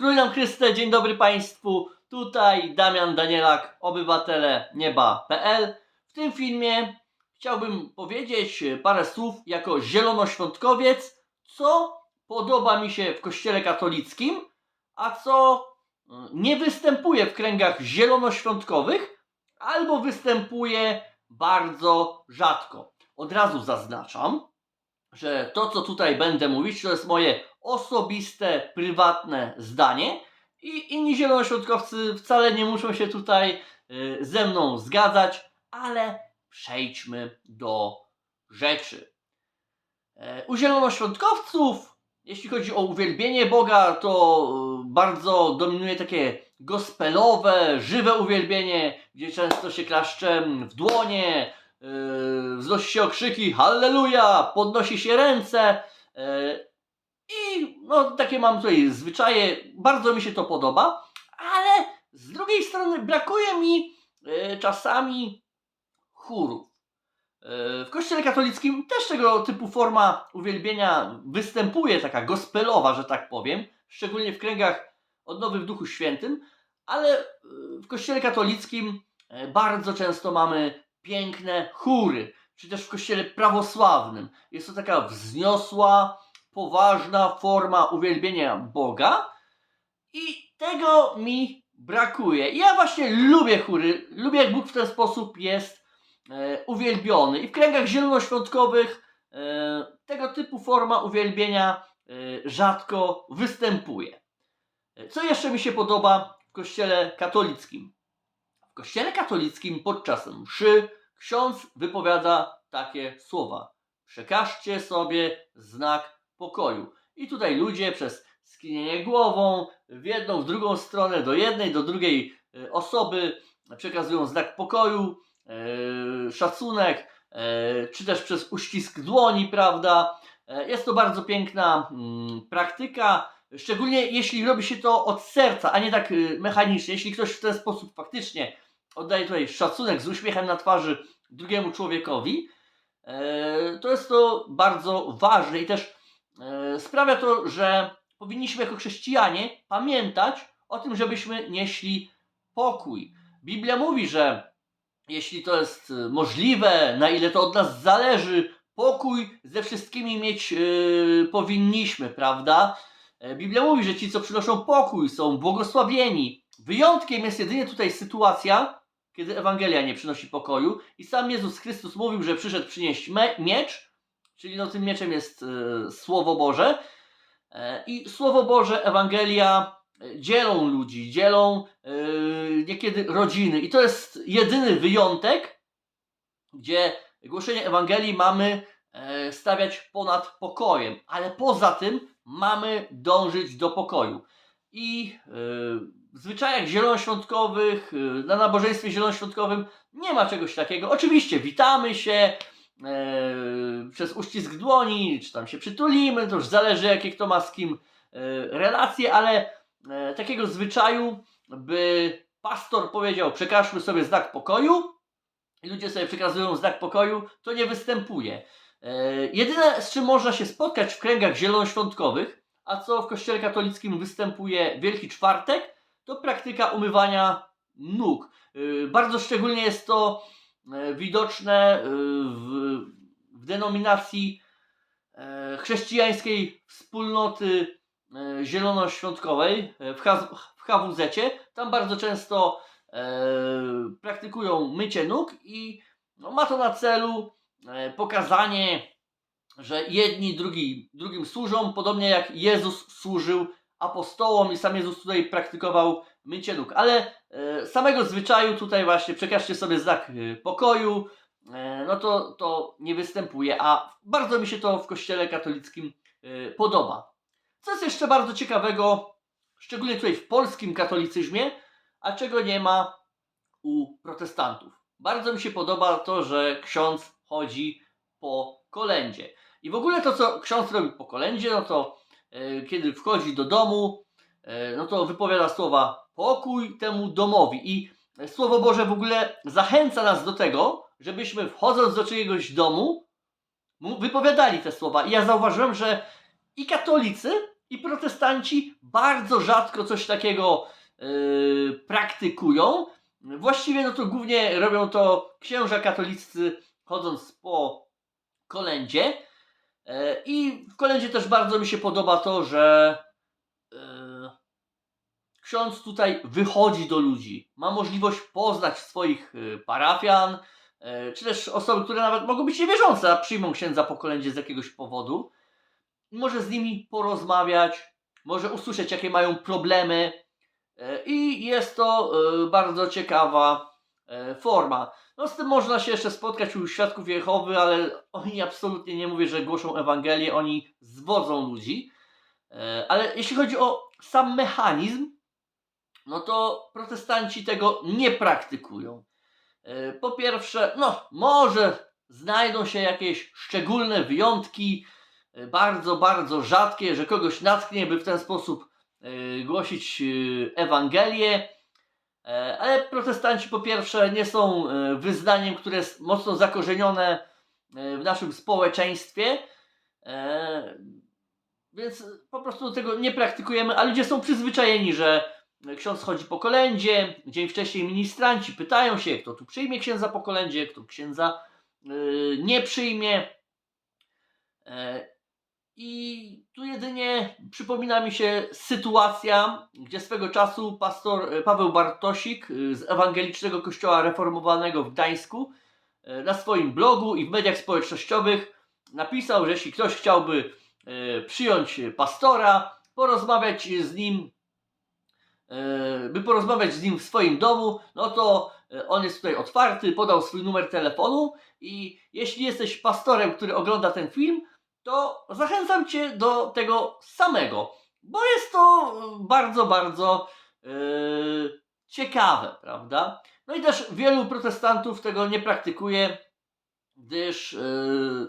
Krój nam Chryste, dzień dobry Państwu. Tutaj Damian Danielak, obywatele nieba.pl. W tym filmie chciałbym powiedzieć parę słów jako zielonoświątkowiec, co podoba mi się w kościele katolickim, a co y, nie występuje w kręgach zielonoświątkowych, albo występuje bardzo rzadko. Od razu zaznaczam, że to, co tutaj będę mówić, to jest moje osobiste, prywatne zdanie i inni zielonoświątkowcy wcale nie muszą się tutaj y, ze mną zgadzać, ale przejdźmy do rzeczy. E, U zielonoświątkowców, jeśli chodzi o uwielbienie Boga, to y, bardzo dominuje takie gospelowe, żywe uwielbienie, gdzie często się klaszcze w dłonie, yy, wznosi się okrzyki Halleluja, podnosi się ręce i no takie mam tutaj zwyczaje, bardzo mi się to podoba, ale z drugiej strony brakuje mi yy, czasami chórów. Yy, W kościele katolickim też tego typu forma uwielbienia występuje, taka gospelowa, że tak powiem, szczególnie w kręgach odnowy w Duchu Świętym, ale yy, w kościele katolickim bardzo często mamy piękne chóry, czy też w kościele prawosławnym. Jest to taka wzniosła, poważna forma uwielbienia Boga i tego mi brakuje. Ja właśnie lubię chóry, lubię jak Bóg w ten sposób jest e, uwielbiony. I w kręgach zielonoświątkowych e, tego typu forma uwielbienia e, rzadko występuje. E, Co jeszcze mi się podoba w kościele katolickim? W kościele katolickim podczas mszy ksiądz wypowiada takie słowa. Przekażcie sobie znak pokoju. I tutaj ludzie przez skinienie głową w jedną, w drugą stronę, do jednej, do drugiej e, osoby przekazują znak pokoju, e, szacunek, e, czy też przez uścisk dłoni, prawda? Jest to bardzo piękna mm, praktyka, szczególnie jeśli robi się to od serca, a nie tak mechanicznie. Jeśli ktoś w ten sposób faktycznie oddaje tutaj szacunek z uśmiechem na twarzy drugiemu człowiekowi, to jest to bardzo ważne i też sprawia to, że powinniśmy jako chrześcijanie pamiętać o tym, żebyśmy nieśli pokój. Biblia mówi, że jeśli to jest e, możliwe, na ile to od nas zależy, pokój ze wszystkimi mieć e, powinniśmy, prawda? E, Biblia mówi, że ci, co przynoszą pokój, są błogosławieni. Wyjątkiem jest jedynie tutaj sytuacja, kiedy Ewangelia nie przynosi pokoju i sam Jezus Chrystus mówił, że przyszedł przynieść miecz, czyli no tym mieczem jest e, Słowo Boże e, i Słowo Boże, Ewangelia e, dzielą ludzi, dzielą niekiedy rodziny i to jest jedyny wyjątek, gdzie głoszenie Ewangelii mamy stawiać ponad pokojem, ale poza tym mamy dążyć do pokoju. I w zwyczajach zielonoświątkowych, na nabożeństwie zielonoświątkowym nie ma czegoś takiego. Oczywiście witamy się przez uścisk dłoni, czy tam się przytulimy, to już zależy jakie kto ma z kim e, relacje, ale e, takiego zwyczaju, by pastor powiedział przekażmy sobie znak pokoju i ludzie sobie przekazują znak pokoju, to nie występuje. E, jedyne z czym można się spotkać w kręgach zielonoświątkowych, a co w kościele katolickim występuje Wielki Czwartek, to praktyka umywania nóg. Bardzo szczególnie jest to e, widoczne y, w, w denominacji e, chrześcijańskiej wspólnoty e, zielonoświątkowej e, w, w HWZ. Tam bardzo często e, praktykują mycie nóg i no, ma to na celu e, pokazanie, że jedni drugi, drugim służą, podobnie jak Jezus służył apostołom i sam Jezus tutaj praktykował mycie nóg. Ale e, samego zwyczaju tutaj właśnie przekażcie sobie znak e, pokoju, e, no to, to nie występuje, a bardzo mi się to w kościele katolickim podoba. Co jest jeszcze bardzo ciekawego, szczególnie tutaj w polskim katolicyzmie, a czego nie ma u protestantów. Bardzo mi się podoba to, że ksiądz chodzi po kolędzie. I w ogóle to, co ksiądz robi po kolędzie, no to kiedy wchodzi do domu, e, no to wypowiada słowa pokój temu domowi. I Słowo Boże w ogóle zachęca nas do tego, żebyśmy wchodząc do czyjegoś domu, mu wypowiadali te słowa. I ja zauważyłem, że i katolicy, I protestanci bardzo rzadko coś takiego yy, praktykują. Właściwie no to głównie robią to księża katolicy chodząc po kolędzie. E, I w kolędzie też bardzo mi się podoba to, że e, ksiądz tutaj wychodzi do ludzi, ma możliwość poznać swoich e, parafian, czy też osoby, które nawet mogą być niewierzące, a przyjmą księdza po kolędzie z jakiegoś powodu. Może z nimi porozmawiać, może usłyszeć, jakie mają problemy. I jest to bardzo ciekawa forma. No z tym można się jeszcze spotkać u świadków Jehowy, ale oni absolutnie nie mówię, że głoszą Ewangelię, oni zwodzą ludzi. E, Ale jeśli chodzi o sam mechanizm, no to protestanci tego nie praktykują. E, Po pierwsze, no może znajdą się jakieś szczególne wyjątki, e, bardzo, bardzo rzadkie, że kogoś natknie, by w ten sposób głosić Ewangelię. E, Ale protestanci po pierwsze nie są e, wyznaniem, które jest mocno zakorzenione e, w naszym społeczeństwie, więc po prostu tego nie praktykujemy, a ludzie są przyzwyczajeni, że ksiądz chodzi po kolędzie, dzień wcześniej ministranci pytają się, kto tu przyjmie księdza po kolędzie, kto księdza nie przyjmie. I tu jedynie przypomina mi się sytuacja, gdzie swego czasu pastor e, Paweł Bartosik e, z Ewangelicznego Kościoła Reformowanego w Gdańsku e, na swoim blogu i w mediach społecznościowych napisał, że jeśli ktoś chciałby przyjąć pastora, porozmawiać z nim, by porozmawiać z nim w swoim domu, no to on jest tutaj otwarty, podał swój numer telefonu i jeśli jesteś pastorem, który ogląda ten film, to zachęcam Cię do tego samego, bo jest to bardzo, bardzo yy, ciekawe, prawda? No i też wielu protestantów tego nie praktykuje, gdyż yy,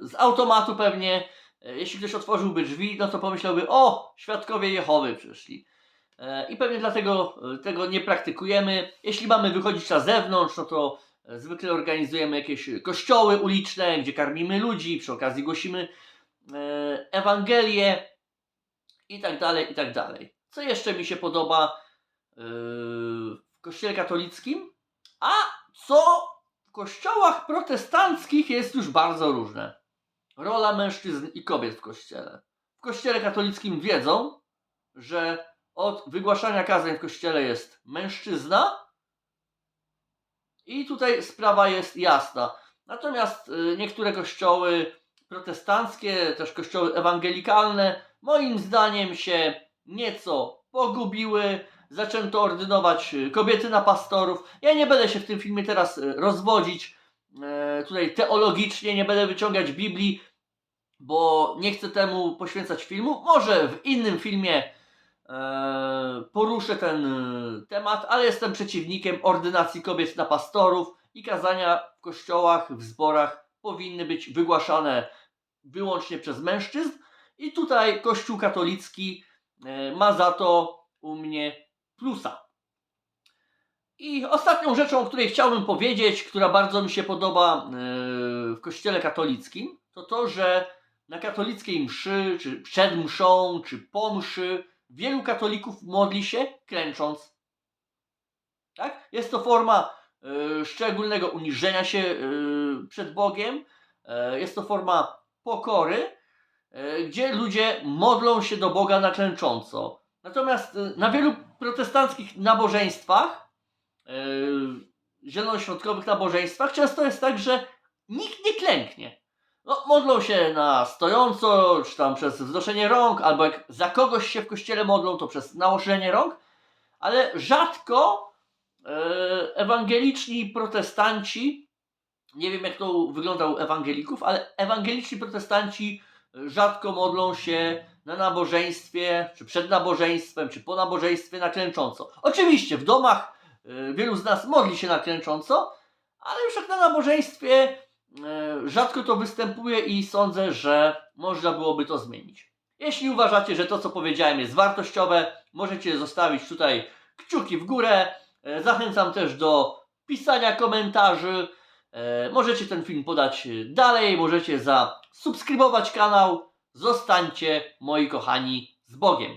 z automatu pewnie, yy, jeśli ktoś otworzyłby drzwi, no to pomyślałby, o, świadkowie Jehowy przyszli. Yy, I pewnie dlatego yy, tego nie praktykujemy. Jeśli mamy wychodzić na zewnątrz, no to yy, zwykle organizujemy jakieś kościoły uliczne, gdzie karmimy ludzi, przy okazji głosimy Ewangelię i tak dalej, i tak dalej. Co jeszcze mi się podoba e, w kościele katolickim? A co w kościołach protestanckich jest już bardzo różne. Rola mężczyzn i kobiet w kościele. W kościele katolickim wiedzą, że od wygłaszania kazań w kościele jest mężczyzna i tutaj sprawa jest jasna. Natomiast y, niektóre kościoły protestanckie, też kościoły ewangelikalne, moim zdaniem się nieco pogubiły. Zaczęto ordynować y, kobiety na pastorów. Ja nie będę się w tym filmie teraz y, rozwodzić e, tutaj teologicznie, nie będę wyciągać Biblii, bo nie chcę temu poświęcać filmu. Może w innym filmie e, poruszę ten y, temat, ale jestem przeciwnikiem ordynacji kobiet na pastorów i kazania w kościołach, w zborach powinny być wygłaszane wyłącznie przez mężczyzn i tutaj Kościół katolicki e, ma za to u mnie plusa. I ostatnią rzeczą, o której chciałbym powiedzieć, która bardzo mi się podoba e, w Kościele katolickim, to to, że na katolickiej mszy, czy przed mszą, czy po mszy, wielu katolików modli się klęcząc. Tak? Jest to forma e, szczególnego uniżenia się przed Bogiem. Jest to forma pokory, e, gdzie ludzie modlą się do Boga na klęcząco. Natomiast e, na wielu protestanckich nabożeństwach, e, zielonoświątkowych nabożeństwach, często jest tak, że nikt nie klęknie. No, modlą się na stojąco, czy tam przez wznoszenie rąk, albo jak za kogoś się w kościele modlą, to przez nałożenie rąk, ale rzadko ewangeliczni protestanci, nie wiem jak to wygląda u ewangelików, ale ewangeliczni protestanci rzadko modlą się na nabożeństwie, czy przed nabożeństwem, czy po nabożeństwie na klęcząco. Oczywiście w domach e, wielu z nas modli się na klęcząco, ale już jak na nabożeństwie e, rzadko to występuje i sądzę, że można byłoby to zmienić. Jeśli uważacie, że to co powiedziałem jest wartościowe, możecie zostawić tutaj kciuki w górę. E, Zachęcam też do pisania komentarzy. E, Możecie ten film podać dalej, możecie zasubskrybować kanał. Zostańcie, moi kochani, z Bogiem.